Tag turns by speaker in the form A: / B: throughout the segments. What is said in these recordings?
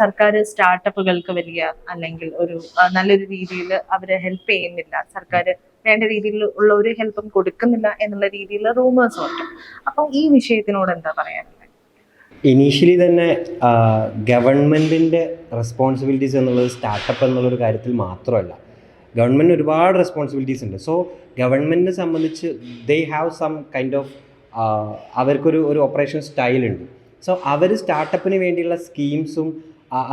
A: സർക്കാർ സ്റ്റാർട്ടപ്പുകൾക്ക് വലിയ അല്ലെങ്കിൽ ഒരു നല്ലൊരു രീതിയിൽ അവരെ ഹെൽപ്പ് ചെയ്യുന്നില്ല. സർക്കാർ വേണ്ട രീതിയിൽ ഉള്ള ഒരു ഹെൽപ്പും കൊടുക്കുന്നില്ല എന്നുള്ള രീതിയിലുള്ള റൂമേഴ്സ് ഉണ്ട്. അപ്പം ഈ വിഷയത്തിനോട് എന്താ പറയാനുള്ളത്?
B: ഇനീഷ്യലി തന്നെ ഗവൺമെന്റിന്റെ റെസ്പോൺസിബിലിറ്റീസ് എന്നുള്ളത് സ്റ്റാർട്ടപ്പ് എന്നുള്ളൊരു കാര്യത്തിൽ മാത്രമല്ല. ഗവൺമെന്റ് ഒരുപാട് റെസ്പോൺസിബിലിറ്റീസ് ഉണ്ട്. സോ ഗവൺമെന്റിനെ സംബന്ധിച്ച് they have some kind of അവർക്കൊരു ഒരു ഓപ്പറേഷൻ സ്റ്റൈൽ ഉണ്ട്. സോ അവർ സ്റ്റാർട്ടപ്പിന് വേണ്ടിയുള്ള സ്കീംസും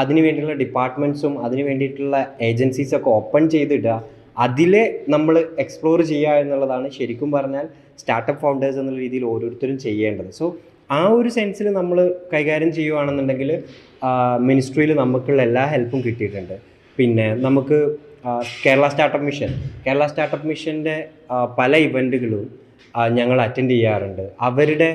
B: അതിന് വേണ്ടിയുള്ള ഡിപ്പാർട്ട്മെന്റ്സും അതിന് വേണ്ടിയിട്ടുള്ള ഏജൻസീസൊക്കെ ഓപ്പൺ ചെയ്തിടുക. അതിലെ നമ്മൾ എക്സ്പ്ലോർ ചെയ്യുക എന്നുള്ളതാണ് ശരിക്കും പറഞ്ഞാൽ സ്റ്റാർട്ടപ്പ് ഫൗണ്ടേഴ്സ് എന്നുള്ള രീതിയിൽ ഓരോരുത്തരും ചെയ്യേണ്ടത്. സോ ആ ഒരു സെൻസിൽ നമ്മൾ കൈകാര്യം ചെയ്യുകയാണെന്നുണ്ടെങ്കിൽ മിനിസ്ട്രിയിൽ നമുക്കുള്ള എല്ലാ ഹെൽപ്പും കിട്ടിയിട്ടുണ്ട്. പിന്നെ നമുക്ക് Kerala startup mission Kerala startup മിഷന്റെ പല ഇവന്റുകളും ഞങ്ങൾ അറ്റൻഡ് ചെയ്യാറുണ്ട്. അവരുടെ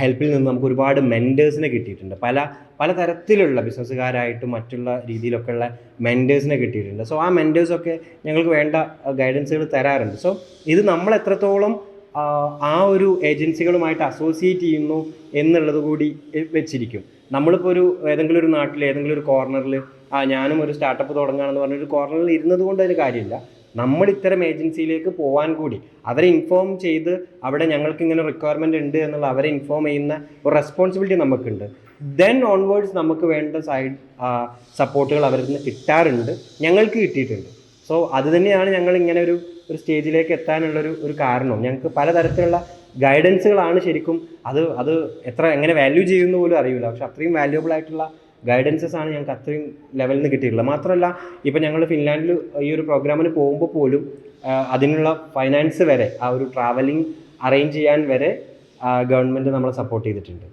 B: ഹെൽപ്പിൽ നിന്ന് നമുക്ക് ഒരുപാട് മെന്റേഴ്സിനെ കിട്ടിയിട്ടുണ്ട്. പല പല തരത്തിലുള്ള ബിസിനസ്സുകാരായിട്ടും മറ്റുള്ള രീതിയിലൊക്കെയുള്ള മെന്റേഴ്സിനെ കിട്ടിയിട്ടുണ്ട്. സോ ആ മെന്റേഴ്സൊക്കെ ഞങ്ങൾക്ക് വേണ്ട ഗൈഡൻസുകൾ തരാറുണ്ട്. സോ ഇത് നമ്മൾ എത്രത്തോളം ആ, ഒരു ഏജൻസികളുമായിട്ട് അസോസിയേറ്റ് ചെയ്യുന്നു എന്നുള്ളത് കൂടി വെച്ചിരിക്കും. നമ്മളിപ്പോൾ ഒരു ഏതെങ്കിലും ഒരു നാട്ടിൽ ഏതെങ്കിലും ഒരു കോർണറിൽ ആ ഞാനും ഒരു സ്റ്റാർട്ടപ്പ് തുടങ്ങുകയാണെന്ന് പറഞ്ഞൊരു കോർണറിൽ ഇരുന്നത് കൊണ്ട് അതിന് കാര്യമില്ല. നമ്മൾ ഇത്തരം ഏജൻസിയിലേക്ക് പോകാൻ കൂടി അവരെ ഇൻഫോം ചെയ്ത് അവിടെ ഞങ്ങൾക്ക് ഇങ്ങനെ റിക്വയർമെന്റ് ഉണ്ട് എന്നുള്ള അവരെ ഇൻഫോം ചെയ്യുന്ന ഒരു റെസ്പോൺസിബിലിറ്റി നമുക്കുണ്ട്. ദെൻ ഓൺവേർഡ്സ് നമുക്ക് വേണ്ട സൈഡ് സപ്പോർട്ടുകൾ അവരിൽ നിന്ന് കിട്ടാറുണ്ട് ഞങ്ങൾക്ക് കിട്ടിയിട്ടുണ്ട്. സോ അത് തന്നെയാണ് ഞങ്ങൾ ഇങ്ങനെ ഒരു ഒരു സ്റ്റേജിലേക്ക് എത്താനുള്ളൊരു ഒരു കാരണം. ഞങ്ങൾക്ക് പലതരത്തിലുള്ള ഗൈഡൻസുകളാണ് ശരിക്കും അത് അത് എത്ര എങ്ങനെ വാല്യൂ ചെയ്യുന്നു പോലും അറിയില്ല. പക്ഷെ അത്രയും വാല്യൂബിൾ ആയിട്ടുള്ള ഗൈഡൻസസ് ആണ് ഞങ്ങൾക്ക് അത്രയും ലെവലിൽ നിന്ന് കിട്ടിയിട്ടുള്ളത്. മാത്രമല്ല ഇപ്പം ഞങ്ങൾ ഫിൻലാൻഡിൽ ഈ ഒരു പ്രോഗ്രാമിന് പോകുമ്പോൾ പോലും അതിനുള്ള ഫൈനാൻസ് വരെ ആ ഒരു ട്രാവലിംഗ് അറേഞ്ച് ചെയ്യാൻ വരെ ഗവൺമെന്റ് നമ്മളെ സപ്പോർട്ട് ചെയ്തിട്ടുണ്ട്.